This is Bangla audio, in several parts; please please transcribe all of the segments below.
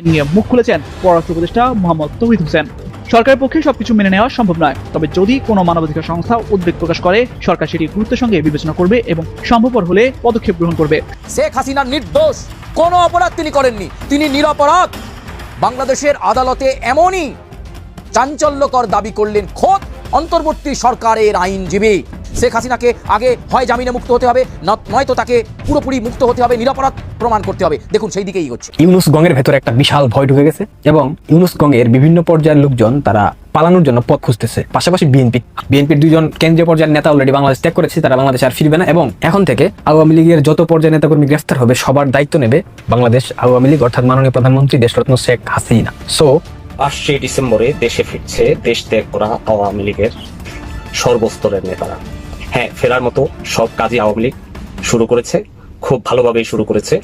নিয়ে মুখ খুলেছেন পররাষ্ট্র উপদেষ্টা মোহাম্মদ তৌহিদ হোসেন। সরকারের পক্ষে সবকিছু মেনে নেওয়া সম্ভব নয়, তবে যদি কোনো মানবাধিকার সংস্থা উদ্বেগ প্রকাশ করে, সরকার সেটি গুরুত্বের সঙ্গে বিবেচনা করবে এবং সম্ভবপর হলে পদক্ষেপ গ্রহণ করবে। শেখ হাসিনা নির্দোষ, কোনো অপরাধ তিনি করেননি। তিনি নিরপরাধ। বাংলাদেশের আদালতে এমনই চাঞ্চল্যকর দাবি করলেন খোদ অন্তর্বর্তী সরকারের আইনজীবী। শেখ হাসিনাকে আগে হয় জামিনে মুক্ত হতে হবে নয়তো তাকে পুরোপুরি মুক্ত হতে হবে নিরপরাধ প্রমাণ করতে হবে। দেখুন সেই দিকেই এগোচ্ছে। ইউনুস গঙের ভেতরে একটা বিশাল ভয় ঢুকে গেছে এবং ইউনুস গঙের বিভিন্ন পর্যায়ের লোকজন তারা পালানোর জন্য পথ খুঁজতেছে। পাশাপাশি বিএনপি বিএনপির দুজন কেন্দ্রীয় পর্যায়ের নেতা অলরেডি বাংলাদেশ ত্যাগ করেছে তারা বাংলাদেশ আর ফিরবে না এবং এখন থেকে আওয়ামী লীগের যত পর্যায়ের নেতাকর্মী গ্রেফতার হবে সবার দায়িত্ব নেবে বাংলাদেশ আওয়ামী লীগ অর্থাৎ মাননীয় প্রধানমন্ত্রী দেশরত্ন শেখ হাসিনা। সো পাঁচই ডিসেম্বরে দেশে ফিরছে দেশ ত্যাগ করা আওয়ামী লীগের সর্বস্তরের নেতারা। হ্যাঁ ফেরার মতো সব কাজই আওয়ামী লীগ শুরু করেছে, খুব ভালোভাবেই শুরু করেছে।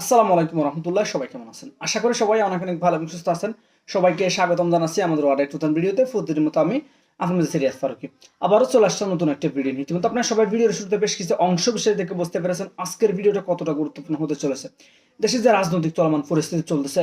আসসালামু আলাইকুম রহমতুল্লাহ, সবাই কেমন আছেন? আশা করি সবাই অনেক অনেক ভালো এবং সুস্থ আছেন। সবাইকে স্বাগতম জানাচ্ছি আমাদের আরেক নতুন ভিডিওতে। প্রতিদিন মতো আমি আপনাদের সিরিয়াস ফারুকি। আবারও চলে আসলাম নতুন একটা ভিডিও নিয়ে। ইতিমধ্যে আপনারা সবাই ভিডিওর শুরুতে বেশ কিছু অংশ বিষয় দেখে বুঝতে পেরেছেন আজকের ভিডিওটা কতটা গুরুত্বপূর্ণ হতে চলেছে। দেশের যে রাজনৈতিক চলমান পরিস্থিতি চলতেছে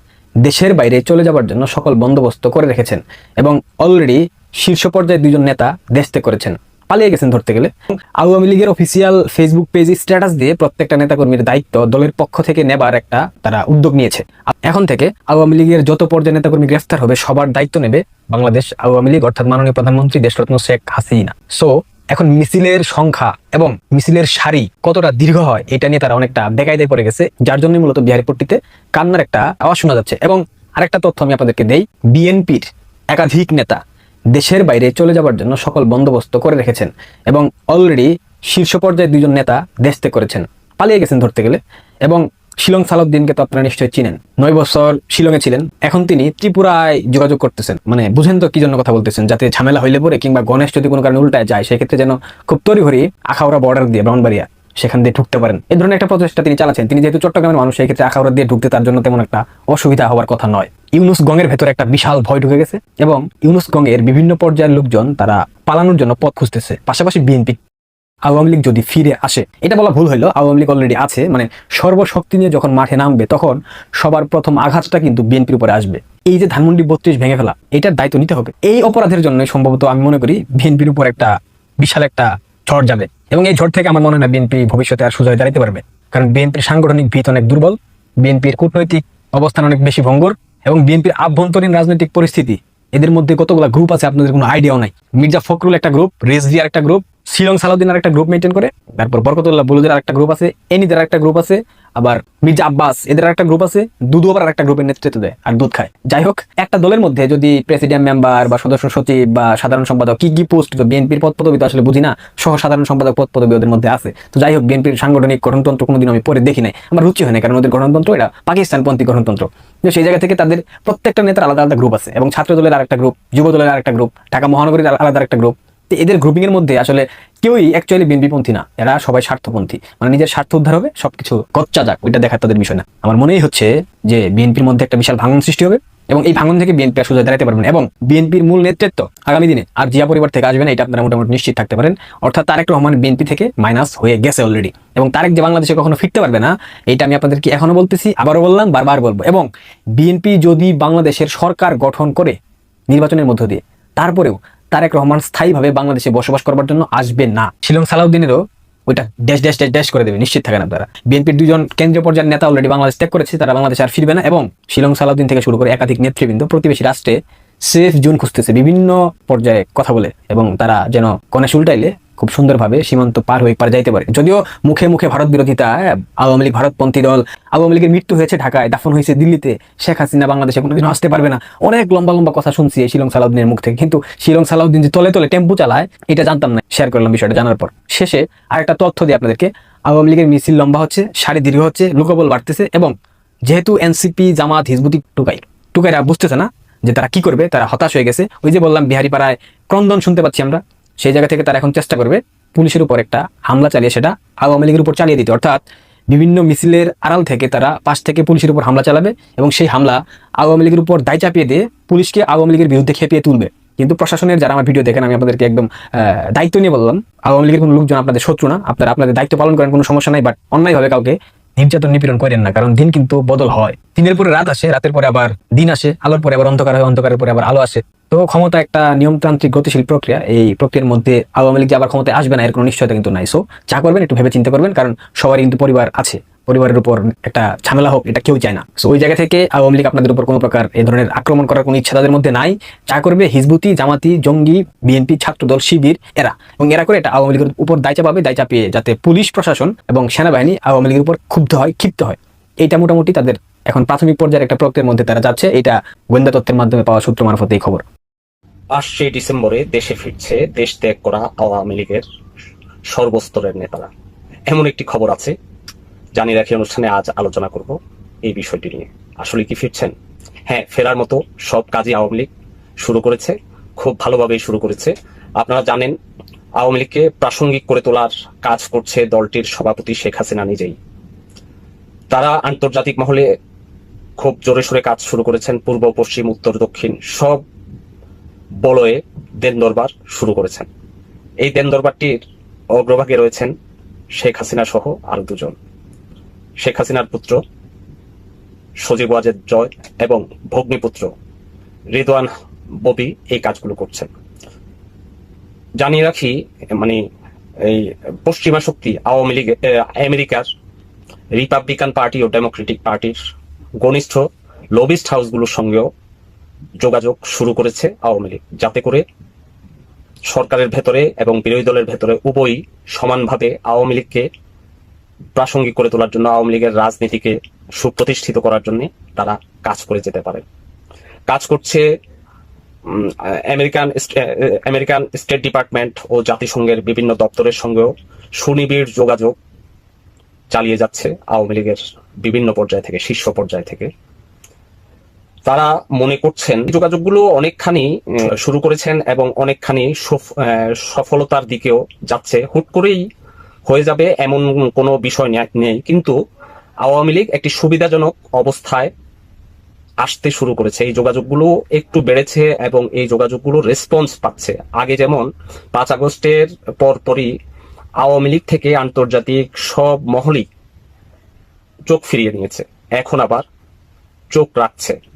দেশের বাইরে চলে যাবার জন্য সকল বন্দোবস্ত করে রেখেছেন এবং অলরেডি শীর্ষ পর্যায়ে দুজন নেতা দেশ ত্যাগ করেছেন। পালিয়ে গেছেন ধরতে গেলে। আওয়ামী লীগের অফিসিয়াল ফেসবুক পেজ স্ট্যাটাস দিয়ে প্রত্যেকটা নেতাকর্মীর দায়িত্ব দলের পক্ষ থেকে নেবার একটা তারা উদ্যোগ নিয়েছে। এখন থেকে আওয়ামী লীগের যত পর্যায়ে নেতাকর্মী গ্রেফতার হবে, সবার দায়িত্ব নেবে বাংলাদেশ আওয়ামী লীগ, অর্থাৎ মাননীয় প্রধানমন্ত্রী দেশরত্ন শেখ হাসিনা। সো এখন মিছিলের সংখ্যা এবং মিছিলের সারি কতটা দীর্ঘ হয়, এটা নিয়ে তারা অনেকটা বেকায়দায় পড়ে গেছে। যার জন্য মূলত বিহারিপট্টিতে কান্নার একটা আওয়াজ শোনা যাচ্ছে। এবং আরেকটা তথ্য আমি আপনাদেরকে দেই, বিএনপির একাধিক নেতা দেশের বাইরে চলে যাবার জন্য সকল বন্দোবস্ত করে রেখেছেন এবং অলরেডি শীর্ষ পর্যায়ে দুজন নেতা দেশ করেছেন। পালিয়ে গেছেন ধরতে গেলে। এবং শিলং সালাউদ্দিনকে তো আপনারা নিশ্চয়ই চিনেন। নয় বছর শিলংয়ে ছিলেন। এখন তিনি ত্রিপুরায় যোগাযোগ করতেছেন। মানে বুঝেন তো কি জন্য কথা বলতেছেন, যাতে ঝামেলা হইলে পরে কিংবা গণেশ যদি কোনো কারণে উল্টায় যায়, সেক্ষেত্রে যেন খুব তড়িঘড়ি আখাউড়া বর্ডার দিয়ে ব্রাহ্মণবাড়িয়া সেখান দিয়ে ঢুকতে পারেন। এই ধরনের একটা প্রচেষ্টা তিনি চালাচ্ছেন। তিনি যেহেতু চট্টগ্রামের মানুষ, সেই ক্ষেত্রে আখাউড়া দিয়ে ঢুকতে তার জন্য তেমন একটা অসুবিধা হওয়ার কথা নয়। ইউনুস গঙের ভেতরে একটা বিশাল ভয় ঢুকে গেছে এবং ইউনুস গঙের বিভিন্ন পর্যায়ের লোকজন তারা পালানোর জন্য পথ খুঁজতেছে। পাশাপাশি বিএনপি আওয়ামী লীগ যদি ফিরে আসে, এটা বলা ভুল হইল, আওয়ামী লীগ অলরেডি আছে মানে সর্বশক্তি নিয়ে যখন মাঠে নামবে, তখন সবার প্রথম আঘাতটা কিন্তু বিএনপির উপরে আসবে। এই যে ধানমন্ডি বত্রিশ ভেঙে ফেলা, এটার দায়িত্ব নিতে হবে। এই অপরাধের জন্য সম্ভবত আমি মনে করি বিএনপির উপর একটা বিশাল একটা ঝড় যাবে। এবং এই ঝড় থেকে আমার মনে হয় না বিএনপি ভবিষ্যতে আর সুজয় দাঁড়াতে পারবে। কারণ বিএনপির সাংগঠনিক ভিত অনেক দুর্বল বিএনপির কূটনৈতিক অবস্থান অনেক বেশি ভঙ্গুর, এবং বিএনপির আভ্যন্তরীণ রাজনৈতিক পরিস্থিতি, এদের মধ্যে কতগুলো গ্রুপ আছে আপনাদের কোনো আইডিয়াও নাই। মির্জা ফখরুল একটা গ্রুপ রেজভি আর একটা গ্রুপ শিলং সালাউদ্দিন আর একটা গ্রুপ মেনটেন করে, তারপর বরকতুল্লাহ বলুদের একটা গ্রুপ আছে, এনিদের একটা গ্রুপ আছে, আবার মির্জা আব্বাস, এদের একটা গ্রুপ আছে দুধু আবার একটা গ্রুপের নেতৃত্ব দেয় আর দুধ খায়। যাই হোক, একটা দলের মধ্যে যদি প্রেসিডেন্ট মেম্বার বা সদস্য, সচিব বা সাধারণ সম্পাদক কি কি পোস্ট তো বিএনপির পদ পদবি তো আসলে বুঝি না, সহ সাধারণ সম্পাদক পদ পদবি ওদের মধ্যে আছে। তো যাই হোক বিএনপির সাংগঠনিক গঠনতন্ত্র কোনোদিন আমি পরে দেখি নাই। আমার রুচি হয় না কারণ ওদের গঠনতন্ত্র এটা পাকিস্তানপন্থী গঠনতন্ত্র। সেই জায়গা থেকে তাদের প্রত্যেকটা নেতার আলাদা আলাদা গ্রুপ আছে এবং ছাত্র দলের আরেকটা গ্রুপ যুব দলের আরেকটা গ্রুপ ঢাকা মহানগরীর আলাদা একটা গ্রুপ তো এদের গ্রুপিং এর মধ্যে আসলে কেউই অ্যাকচুয়ালি বিএনপিপন্থী না। এরা সবাই স্বার্থপন্থী। মানে নিজের স্বার্থ উদ্ধার হবে, সবকিছু গচ্চা যাক, ওইটা দেখার তাদের বিষয় না। আমার মনেই হচ্ছে যে বিএনপির মধ্যে একটা বিশাল ভাঙন সৃষ্টি হবে এবং এই ভাঙন থেকে বিএনপি সুযোগ দাঁড়াতে পারবেন এবং বিএনপির মূল নেতৃত্ব আগামী দিনে আর জিয়া পরিবার থেকে আসবে না, এটা আপনারা মোটামুটি নিশ্চিত থাকতে পারেন। অর্থাৎ তারেক রহমান বিএনপি থেকে মাইনাস হয়ে গেছে অলরেডি এবং তারেক যে বাংলাদেশে কখনো ফিরতে পারবে না, এটা আমি আপনাদেরকে এখনও বলতেছি, আবারও বললাম, বারবার বলব। এবং বিএনপি যদি বাংলাদেশের সরকার গঠন করে নির্বাচনের মধ্য দিয়ে, তারপরেও তারেক রহমান স্থায়ীভাবে বাংলাদেশে বসবাস করবার জন্য আসবে না। শিলং সালাউদ্দিনেরও ওইটা ড্যাশ ড্যাশ ড্যাশ ড্যাশ করে দেবে, নিশ্চিত থাকেন আপনারা বিএনপির দুজন কেন্দ্রীয় পর্যায়ের নেতা অলরেডি বাংলাদেশ ত্যাগ করেছে, তারা বাংলাদেশে আর ফিরবে না এবং শিলং সালাউদ্দিন থেকে শুরু করে একাধিক নেতৃবৃন্দ প্রতিবেশী রাষ্ট্রে সেফ জুন খুঁজতেছে, বিভিন্ন পর্যায়ে কথা বলে এবং তারা যেন কনে উল্টাইলে খুব সুন্দরভাবে সীমান্ত পার হয়ে পার যাইতে পারে। যদিও মুখে মুখে ভারত বিরোধিতা আওয়ামী লীগ, ভারতপন্থী দল, আওয়ামী লীগের মৃত্যু হয়েছে ঢাকায়, দাফন হয়েছে দিল্লিতে, শেখ হাসিনা বাংলাদেশে কোনোদিন আসতে পারবে না। অনেক লম্বা লম্বা কথা শুনছি এই শিলং সালাউদ্দিনের মুখ থেকে। কিন্তু শিলং সালাউদ্দিন যে তলে তলে টেম্পু চালায়, এটা জানতাম না। শেয়ার করলাম বিষয়টা জানার পর। শেষে আরেকটা তথ্য দিই আপনাদেরকে। আওয়ামী লীগের মিছিল লম্বা হচ্ছে, সারি দীর্ঘ হচ্ছে, লোকবল বাড়তেছে এবং যেহেতু এনসিপি জামাত, হিজবুতি টুকাই, টুকাইরা বুঝতেছে না যে তারা কি করবে, তারা হতাশ হয়ে গেছে। ওই যে বললাম বিহারি পাড়ায় ক্রন্দন শুনতে পাচ্ছি আমরা। সেই জায়গা থেকে তারা এখন চেষ্টা করবে পুলিশের উপর একটা হামলা চালিয়ে সেটা আওয়ামী লীগের উপর চালিয়ে দিতে। অর্থাৎ বিভিন্ন মিছিলের আড়াল থেকে তারা পাশ থেকে পুলিশের উপর হামলা চালাবে এবং সেই হামলা আওয়ামী লীগের উপর দায় চাপিয়ে দিয়ে পুলিশকে আওয়ামী লীগের বিরুদ্ধে খেপিয়ে তুলবে। কিন্তু প্রশাসনের যারা আমার ভিডিও দেখেন, আমি আপনাদেরকে একদম দায়িত্ব নিয়ে বললাম, আওয়ামী লীগের কোনো লোকজন আপনাদের শত্রু না, আপনারা আপনাদের দায়িত্ব পালন করেন, কোনো সমস্যা নাই বাট অন্যায়ভাবে কাউকে নির্যাতন, নিপীড়ন করেন না, কারণ দিন কিন্তু বদল হয়। দিনের পরে রাত আসে, রাতের পরে আবার দিন আসে, আলোর পরে আবার অন্ধকার হয়, অন্ধকারের পরে আবার আলো আসে। তো ক্ষমতা একটা নিয়মতান্ত্রিক গতিশীল প্রক্রিয়া। এই প্রক্রিয়ার মধ্যে আওয়ামী লীগ যে আবার ক্ষমতায় আসবে না, এর কোনো নিশ্চয়তা কিন্তু নাই। সো যা করবেন, একটু ভেবে চিন্তা করবেন, কারণ সবারই কিন্তু পরিবার আছে। পরিবারের উপর একটা ঝামেলা হোক, এটা কেউ চায় না। সো ওই জায়গা থেকে আওয়ামী লীগ আপনাদের উপর কোনো প্রকার এই ধরনের আক্রমণ করার কোনো ইচ্ছা তাদের মধ্যে নাই। যা করবে হিজবুতি, জামাতি, জঙ্গি, বিএনপি, ছাত্রদল, শিবির, এরা। এবং এরা করে এটা আওয়ামী লীগের উপর দায় চাপাবে, দায় চাপিয়ে যাতে পুলিশ, প্রশাসন এবং সেনাবাহিনী আওয়ামী লীগের উপর ক্ষুব্ধ হয়, ক্ষিপ্ত হয়। এটা মোটামুটি তাদের এখন প্রাথমিক পর্যায়ের একটা প্রক্রিয়ার মধ্যে তারা যাচ্ছে। এটা গোয়েন্দা তত্ত্বের মাধ্যমে পাওয়া সূত্র মারফত এই খবর। আসছে ডিসেম্বরে দেশে ফিরছে, দেশ ত্যাগ করা আওয়ামী লীগের সর্বস্তরের নেতারা। এমন একটি খবর আছে জানি রাখি অনুষ্ঠানে আজ আলোচনা করব এই বিষয়টি নিয়ে। আসলে কি ফিরছেন? হ্যাঁ ফেরার মতো সব কাজই আওয়ামী লীগ শুরু করেছে, খুব ভালোভাবেই শুরু করেছে। আপনারা জানেন, আওয়ামী লীগকে প্রাসঙ্গিক করে তোলার কাজ করছে দলটির সভাপতি শেখ হাসিনা নিজেই। তারা আন্তর্জাতিক মহলে খুব জোরে সোরে কাজ শুরু করেছেন, পূর্ব, পশ্চিম, উত্তর, দক্ষিণ, সব বলয়ে দেন দরবার শুরু করেছেন। এই দেন দরবারটির অগ্রভাগে রয়েছেন শেখ হাসিনা সহ আরও দুজন। শেখ হাসিনার পুত্র সজীব ওয়াজেদ জয় এবং ভগ্নিপুত্র রিদওয়ান ববি এই কাজগুলো করছেন। জানিয়ে রাখি মানে এই পশ্চিমা শক্তি আওয়ামী লীগ আমেরিকার রিপাবলিকান পার্টি ও ডেমোক্রেটিক পার্টির ঘনিষ্ঠ লবিস্ট হাউসগুলোর সঙ্গেও যোগাযোগ শুরু করেছে আওয়ামী লীগ, যাতে করে সরকারের ভেতরে এবং বিরোধী দলের ভেতরে উভয়ই সমানভাবে আওয়ামী লীগকে প্রাসঙ্গিক করে তোলার জন্য, আওয়ামী লীগের রাজনীতিকে সুপ্রতিষ্ঠিত করার জন্য তারা কাজ করে যেতে পারে। কাজ করছে আমেরিকান আমেরিকান স্টেট ডিপার্টমেন্ট ও জাতিসংঘের বিভিন্ন দপ্তরের সঙ্গেও সুনিবিড় যোগাযোগ চালিয়ে যাচ্ছে আওয়ামী লীগের বিভিন্ন পর্যায় থেকে, শীর্ষ পর্যায় থেকে। তারা মনে করছেন যোগাযোগগুলো অনেকখানি শুরু করেছেন এবং অনেকখানি সফ- সফলতার দিকেও যাচ্ছে। হুট করেই হয়ে যাবে এমন কোনো বিষয় নেই। কিন্তু আওয়ামী লীগ একটি সুবিধাজনক অবস্থায় আসতে শুরু করেছে। এই যোগাযোগগুলো একটু বেড়েছে এবং এই যোগাযোগগুলো রেসপন্স পাচ্ছে। আগে যেমন পাঁচ আগস্টের পরপরই আওয়ামী লীগ থেকে আন্তর্জাতিক সব মহলই চোখ ফিরিয়ে নিয়েছে। এখন আবার চোখ রাখছে।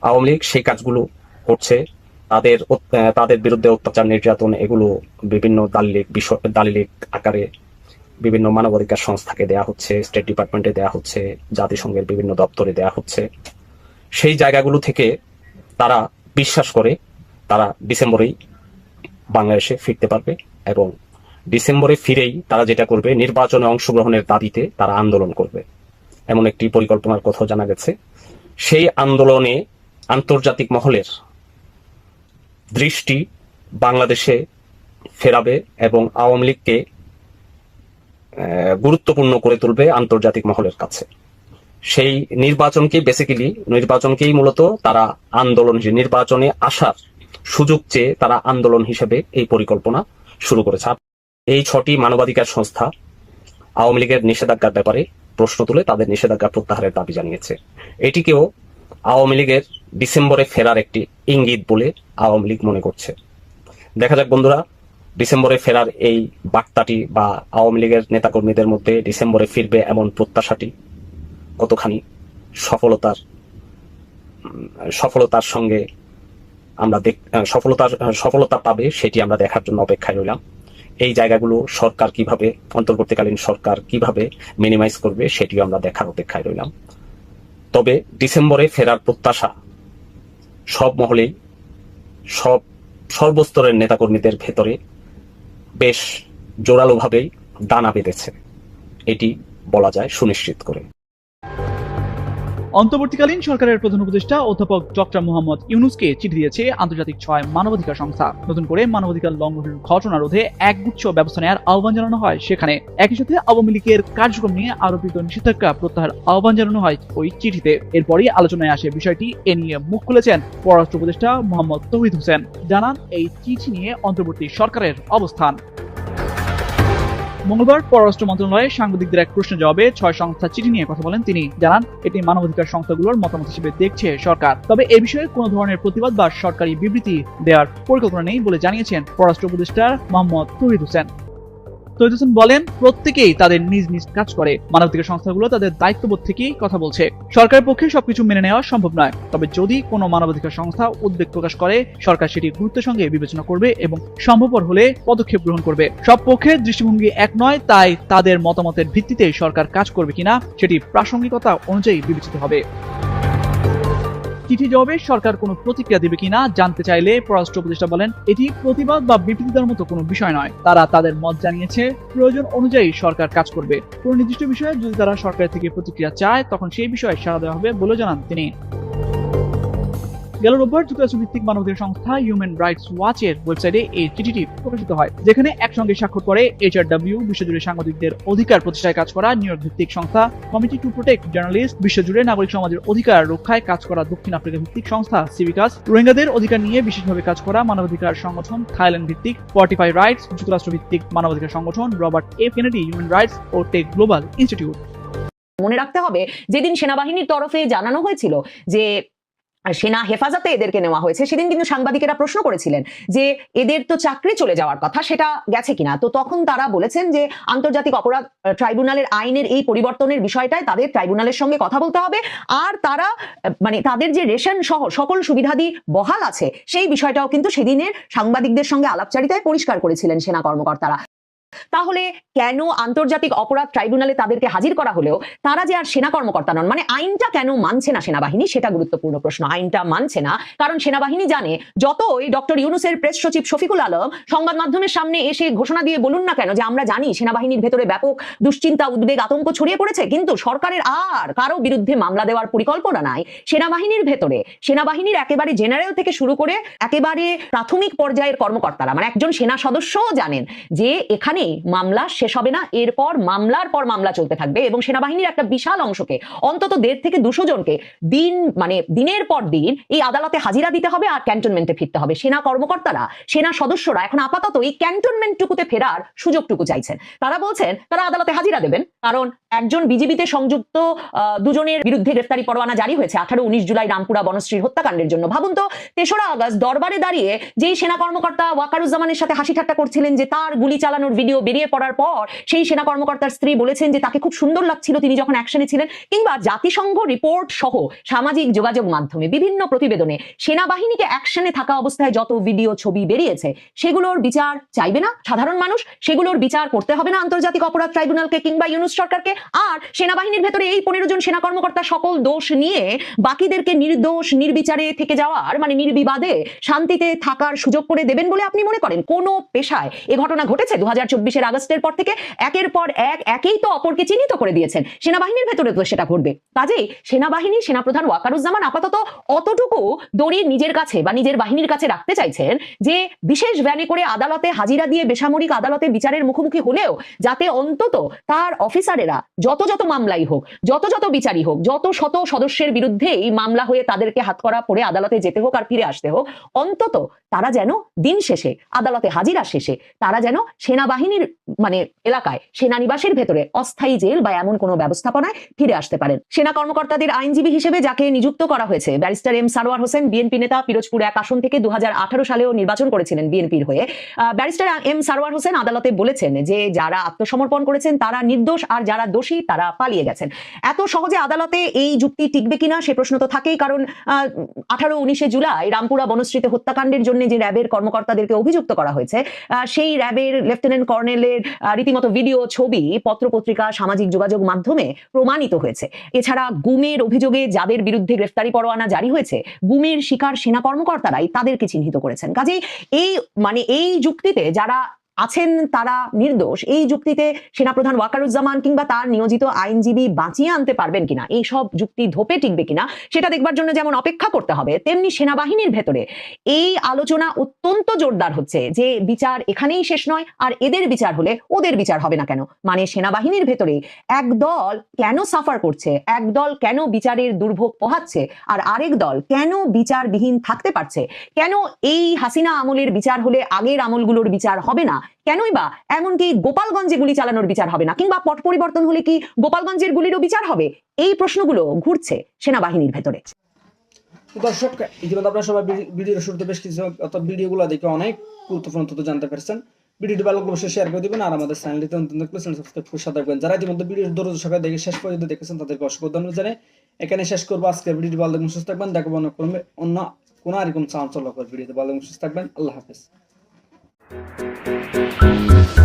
আওয়ামী লীগ সেই কাজগুলো করছে। তাদের তাদের বিরুদ্ধে অত্যাচার, নির্যাতন, এগুলো বিভিন্ন দালিলিক বিষয়, দালিলিক আকারে বিভিন্ন মানবাধিকার সংস্থাকে দেয়া হচ্ছে স্টেট ডিপার্টমেন্টে দেয়া হচ্ছে, জাতিসংঘের বিভিন্ন দপ্তরে দেয়া হচ্ছে। সেই জায়গাগুলো থেকে তারা বিশ্বাস করে, তারা ডিসেম্বরেই বাংলাদেশে ফিরতে পারবে এবং ডিসেম্বরে ফিরেই তারা যেটা করবে, নির্বাচনে অংশগ্রহণের দাবিতে তারা আন্দোলন করবে। এমন একটি পরিকল্পনার কথা জানা গেছে। সেই আন্দোলনে আন্তর্জাতিক মহলের দৃষ্টি বাংলাদেশে ফেরাবে এবং আওয়ামী লীগকে গুরুত্বপূর্ণ করে তুলবে আন্তর্জাতিক মহলের কাছে। সেই নির্বাচনকে বেসিক্যালি নির্বাচনকেই মূলত তারা আন্দোলন নির্বাচনে আসার সুযোগ চেয়ে তারা আন্দোলন হিসেবে এই পরিকল্পনা শুরু করেছে। এই ছটি মানবাধিকার সংস্থা আওয়ামী লীগের নিষেধাজ্ঞার ব্যাপারে প্রশ্ন তুলে তাদের নিষেধাজ্ঞা প্রত্যাহারের দাবি জানিয়েছে। এটিকেও আওয়ামী লীগের ডিসেম্বরে ফেরার একটি ইঙ্গিত বলে আওয়ামী লীগ মনে করছে। দেখা যাক বন্ধুরা, ডিসেম্বরে ফেরার এই বার্তাটি বা আওয়ামী লীগের নেতাকর্মীদের মধ্যে ডিসেম্বরে ফিরবে এমন প্রত্যাশাটি কতখানি সফলতার সফলতার সঙ্গে আমরা দেখ সফলতার সফলতা পাবে সেটি আমরা দেখার জন্য অপেক্ষায় রইলাম। এই জায়গাগুলো সরকার কীভাবে, অন্তর্বর্তীকালীন সরকার কীভাবে মিনিমাইজ করবে সেটিও আমরা দেখার অপেক্ষায় রইলাম। তবে ডিসেম্বরে ফেরার প্রত্যাশা। সব মহলেই, সব সর্বস্তরের নেতাকর্মীদের ভেতরে বেশ জোরালোভাবেই দানা বেঁধেছে। এটি বলা যায় সুনিশ্চিত করে। অন্তর্বর্তীকালীন সরকারের প্রধান উপদেষ্টা অধ্যাপক ডক্টর মোহাম্মদ ইউনুসকে চিঠি দিয়েছে আন্তর্জাতিক ছয় মানবাধিকার সংস্থা। নতুন করে মানবাধিকার লঙ্ঘনের ঘটনা রোধে একগুচ্ছ ব্যবস্থা নেওয়ার আহ্বান জানানো হয় সেখানে। একই সাথে আওয়ামী লীগের কার্যক্রম নিয়ে আরোপিত নিষেধাজ্ঞা প্রত্যাহার আহ্বান জানানো হয় ওই চিঠিতে। এরপরই আলোচনায় আসে বিষয়টি, এ নিয়ে মুখ খুলেছেন পররাষ্ট্র উপদেষ্টা মোহাম্মদ তৌহিদ হোসেন। জানান এই চিঠি নিয়ে অন্তর্বর্তী সরকারের অবস্থান। মঙ্গলবার পররাষ্ট্র মন্ত্রণালয়ে সাংবাদিকদের এক প্রশ্নের জবাবে ছয় সংস্থা চিঠি নিয়ে কথা বলেন তিনি। জানান, এটি মানবাধিকার সংস্থাগুলোর মতামত হিসেবে দেখছে সরকার। তবে এ বিষয়ে কোনো ধরনের প্রতিবাদ বা সরকারি বিবৃতি দেওয়ার পরিকল্পনা নেই বলে জানিয়েছেন পররাষ্ট্র উপদেষ্টা মোহাম্মদ তহিদ হোসেন। তহিদ হোসেন বলেন, প্রত্যেকেই তাদের নিজ নিজ কাজ করে। মানবাধিকার সংস্থাগুলো তাদের দায়িত্ববোধ থেকেই কথা বলছে। সরকারের পক্ষে সবকিছু মেনে নেওয়া সম্ভব নয়। তবে যদি কোনো মানবাধিকার সংস্থা উদ্বেগ প্রকাশ করে, সরকার সেটি গুরুত্বের সঙ্গে বিবেচনা করবে এবং সম্ভবপর হলে পদক্ষেপ গ্রহণ করবে। সব পক্ষের দৃষ্টিভঙ্গি এক নয়, তাই তাদের মতামতের ভিত্তিতে সরকার কাজ করবে কিনা, সেটি প্রাসঙ্গিকতা অনুযায়ী বিবেচিত হবে। চিঠি জবাবে সরকার কোনো প্রতিক্রিয়া দেবে কিনা জানতে চাইলে পররাষ্ট্র উপদেষ্টা বলেন, এটি প্রতিবাদ বা বিবৃতি মতো কোনো বিষয় নয়। তারা তাদের মত জানিয়েছে, প্রয়োজন অনুযায়ী সরকার কাজ করবে। কোনো নির্দিষ্ট বিষয়ে যদি তারা সরকার থেকে প্রতিক্রিয়া চায়, তখন সেই বিষয়ে সাড়া দেওয়া হবে বলে জানান তিনি। গেল রোববার যুক্তরাষ্ট্র ভিত্তিক মানবাধিকার সংস্থা হিউম্যান রাইটস ওয়াচের ওয়েবসাইটে এই চিঠিটি প্রকাশিত হয়, যেখানে একসঙ্গে স্বাক্ষর করে এইচআরডব্লিউ বিশ্বজুড়ে সাংবাদিকদের অধিকার প্রতিষ্ঠায় কাজ করা নিউ ভিত্তিক সংস্থা কমিটি টু প্রোটেক্ট জার্নালিস্ট বিশ্বজুড়ে নাগরিক সমাজের অধিকার রক্ষায় কাজ করা দক্ষিণ আফ্রিকা ভিত্তিক সংস্থা সিভিকাস রোহিঙ্গাদের অধিকার নিয়ে বিশেষভাবে কাজ করা মানবাধিকার সংগঠন, থাইল্যান্ড ভিত্তিক ফর্টিফাই রাইটস যুক্তরাষ্ট্র ভিত্তিক মানবাধিকার সংগঠন, Robert A Kennedy human rights O take global institute মনে রাখতে হবে, যেদিন সেনাবাহিনীর তরফে জানানো হয়েছিল যে সেনা হেফাজতে এদেরকে নেওয়া হয়েছে। সেদিন কিন্তু সাংবাদিকেরা প্রশ্ন করেছিলেন যে, এদের তো চাকরি চলে যাওয়ার কথা, সেটা গেছে কিনা? তো তখন তারা বলেছেন যে, আন্তর্জাতিক অপরাধ ট্রাইব্যুনালের আইনের এই পরিবর্তনের বিষয়টাই তাদের ট্রাইব্যুনালের সঙ্গে কথা বলতে হবে। আর তারা মানে তাদের যে রেশন সহ সকল সুবিধাদি বহাল আছে, সেই বিষয়টাও কিন্তু সেদিনের সাংবাদিকদের সঙ্গে আলাপচারিতায় পরিষ্কার করেছিলেন সেনা কর্মকর্তারা। তাহলে কেন আন্তর্জাতিক অপরাধ ট্রাইব্যুনালে তাদেরকে হাজির করা হলেও তারা যে আর সেনা কর্মকর্তা নন? মানে আইনটা কেন মানছে না সেনাবাহিনী? সেটা গুরুত্বপূর্ণ প্রশ্ন। আইনটা মানছে না, কারণ সেনাবাহিনী জানে যতই ডক্টর ইউনুসের প্রেস সচিব শফিকুল আলম সংবাদ মাধ্যমের সামনে এসে ঘোষণা দিয়ে বলুন না কেন যে আমরা জানি সেনাবাহিনীর ভেতরে ব্যাপক দুশ্চিন্তা, উদ্বেগ, আতঙ্ক ছড়িয়ে পড়েছে, কিন্তু সরকারের আর কারও বিরুদ্ধে মামলা দেওয়ার পরিকল্পনা নাই। সেনাবাহিনীর ভেতরে, সেনাবাহিনীর একেবারে জেনারেল থেকে শুরু করে একেবারে প্রাথমিক পর্যায়ের কর্মকর্তারা মানে একজন সেনা সদস্যও জানেন যে এখানে মামলা শেষ হবে না। এরপর মামলার পর মামলা চলতে থাকবে এবং সেনাবাহিনীর একটা বিশাল অংশকে, অন্তত দেড় থেকে দুশো জনকে দিন মানে দিনের পর দিন এই আদালতে হাজিরা দিতে হবে আর ক্যান্টনমেন্টে ফিরতে হবে। সেনা কর্মকর্তারা, সেনা সদস্যরা এখন আপাতত এই ক্যান্টনমেন্টটুকুতে ফেরার সুযোগটুকু চাইছেন। তারা বলছেন, তারা আদালতে হাজিরা দেবেন কারণ একজন বিজিবিতে সংযুক্ত দুজনের বিরুদ্ধে গ্রেফতারি পরোয়ানা জারি হয়েছে। আঠারো, উনিশ জুলাই রামপুরা বনশ্রীর হত্যাকাণ্ডের জন্য। ভাবুন তো, তেসরা আগস্ট দরবারে দাঁড়িয়ে যেই সেনা কর্মকর্তা ওয়াকারুজ্জামানের সাথে হাসি ঠাট্টা করছিলেন যে তার গুলি চালানোর ভিডিও বেরিয়ে পড়ার পর সেই সেনা কর্মকর্তার স্ত্রী বলেছেন যে তাকে খুব সুন্দর লাগছিল, তিনি যখন অ্যাকশনে ছিলেন, কিংবা জাতিসংঘ রিপোর্ট সহ সামাজিক যোগাযোগ মাধ্যমে বিভিন্ন প্রতিবেদনে সেনাবাহিনীকে অ্যাকশনে থাকা অবস্থায় যত ভিডিও, ছবি বেরিয়েছে, সেগুলোর বিচার চাইবে না। সাধারণ মানুষ সেগুলোর বিচার করতে হবে না আন্তর্জাতিক অপরাধ ট্রাইব্যুনালকে কিংবা ইউনুস সরকারকে। আর সেনাবাহিনীর ভেতরে এই পনেরো জন সেনা কর্মকর্তা সকল দোষ নিয়ে বাকিদেরকে নির্দোষ, নির্বিচারে থেকে যাওয়ার মানে নির্বিবাদে শান্তিতে থাকার সুযোগ করে দেবেন বলে আপনি মনে করেন? কোন পেশায় এ ঘটনা ঘটেছে? দু হাজার চব্বিশের আগস্টের পর থেকে একের পর এক একেই তো অপরকে চিহ্নিত করে দিয়েছেন। সেনাবাহিনীর ভেতরে তো সেটা ঘটবে। কাজেই সেনাবাহিনী, সেনাপ্রধান ওয়াকারুজ্জামান আপাতত অতটুকু দড়ি নিজের কাছে বা নিজের বাহিনীর কাছে রাখতে চাইছেন যে বিশেষ ভ্যানে করে আদালতে হাজিরা দিয়ে বেসামরিক আদালতে বিচারের মুখোমুখি হলেও যাতে অন্তত তার অফিসারেরা যত যত মামলাই হোক, যত যত বিচারই হোক, যত শত সদস্যের বিরুদ্ধে এই মামলা হয়ে তাদেরকে হাতকড়া পড়ে আদালতে যেতে হোক আর ফিরে আসতে হোক, অন্তত তারা যেন দিন শেষে, আদালতে হাজিরা শেষে, তারা যেন সেনাবাহিনীর মানে এলাকায়, সেনানিবাসের ভেতরে অস্থায়ী জেল বা এমন কোনো ব্যবস্থাপনায় ফিরে আসতে পারেন। সেনা কর্মকর্তাদের আইনজীবী হিসেবে যাকে নিযুক্ত করা হয়েছে, barrister M Sarwar Hossain, BNP নেতা পিরোজপুর এক আসন থেকে দু হাজার আঠারো সালেও নির্বাচন করেছিলেন বিএনপির হয়ে। ব্যারিস্টার এম সারোয়ার হোসেন আদালতে বলেছেন যে, যারা আত্মসমর্পণ করেছেন তারা নির্দোষ আর যারা দোষী তারা পালিয়ে গেছেন। এত সহজে আদালতে এই যুক্তি টিকবে কিনা সে প্রশ্ন তো থাকেই, কারণ আঠারো উনিশে জুলাই রামপুরা বনশ্রীতে হত্যাকাণ্ডের জন্য যে র্যাবের কর্মকর্তাদেরকে অভিযুক্ত করা হয়েছে সেই র্যাবের লেফটেন্যান্ট কর্নেলের রীতিমতো ভিডিও, ছবি, পত্রপত্রিকা, সামাজিক যোগাযোগ মাধ্যমে প্রমাণিত হয়েছে। এছাড়া গুমের অভিযোগে যাদের বিরুদ্ধে গ্রেফতারি পরোয়ানা জারি হয়েছে, গুমের শিকার সেনা কর্মকর্তারাই তাদেরকে চিহ্নিত করেছেন। কাজেই এই মানে এই যুক্তিতে যারা আছেন তারা নির্দোষ। এই যুক্তিতে সেনাপ্রধান ওয়াকারুজ্জামান কিংবা তার নিয়োজিত আইনজীবী বাঁচিয়ে আনতে পারবেন কিনা, এই সব যুক্তি ধোপে টিকবে কিনা, সেটা দেখবার জন্য যেমন অপেক্ষা করতে হবে, তেমনি সেনাবাহিনীর ভেতরে এই আলোচনা অত্যন্ত জোরদার হচ্ছে যে বিচার এখানেই শেষ নয়, আর এদের বিচার হলে ওদের বিচার হবে না কেন? মানে সেনাবাহিনীর ভেতরে এক দল কেন সাফার করছে, এক দল কেন বিচারের দুর্ভোগ পোহাচ্ছে, আর আরেক দল কেন বিচারবিহীন থাকতে পারছে? কেন এই হাসিনা আমলের বিচার হলে আগের আমলগুলোর বিচার হবে না? কেনই বা এমনকি গোপালগঞ্জে গুলি চালানোর বিচার হবে না? কিংবা পট পরিবর্তন হলে কি গোপালগঞ্জের গুলিরও বিচার হবে? এই প্রশ্নগুলো ঘুরছে সেনাবাহিনীর ভেতরে। দর্শক, ইতিমধ্যে আপনারা সবাই ভিডিওর শুরুতে বেশ কিছু, অর্থাৎ ভিডিওগুলো দেখে অনেক গুরুত্বপূর্ণ তথ্য জানতে পারছেন। ভিডিওটি ভালো অবশ্যই শেয়ার করে দিবেন আর আমাদের চ্যানেলটিতে নতুন দেখলে চ্যানেল সাবস্ক্রাইব করে সাথে থাকবেন। যারা ইতিমধ্যে ভিডিও দরজ সকাল দেখে শেষ পর্যন্ত দেখেছেন, তাদেরকে অসংখ্য ধন্যবাদ জানাই। এখানে শেষ করব আজকের ভিডিওটি। ভালো লাগলে সুস্থ থাকবেন। দেখাবো অন্য কোনো অন্য কোনো এরকম চাঞ্চল্যকর ভিডিওতে ভালো লাগলে সুস্থ থাকবেন। আল্লাহ হাফেজ। Thank you.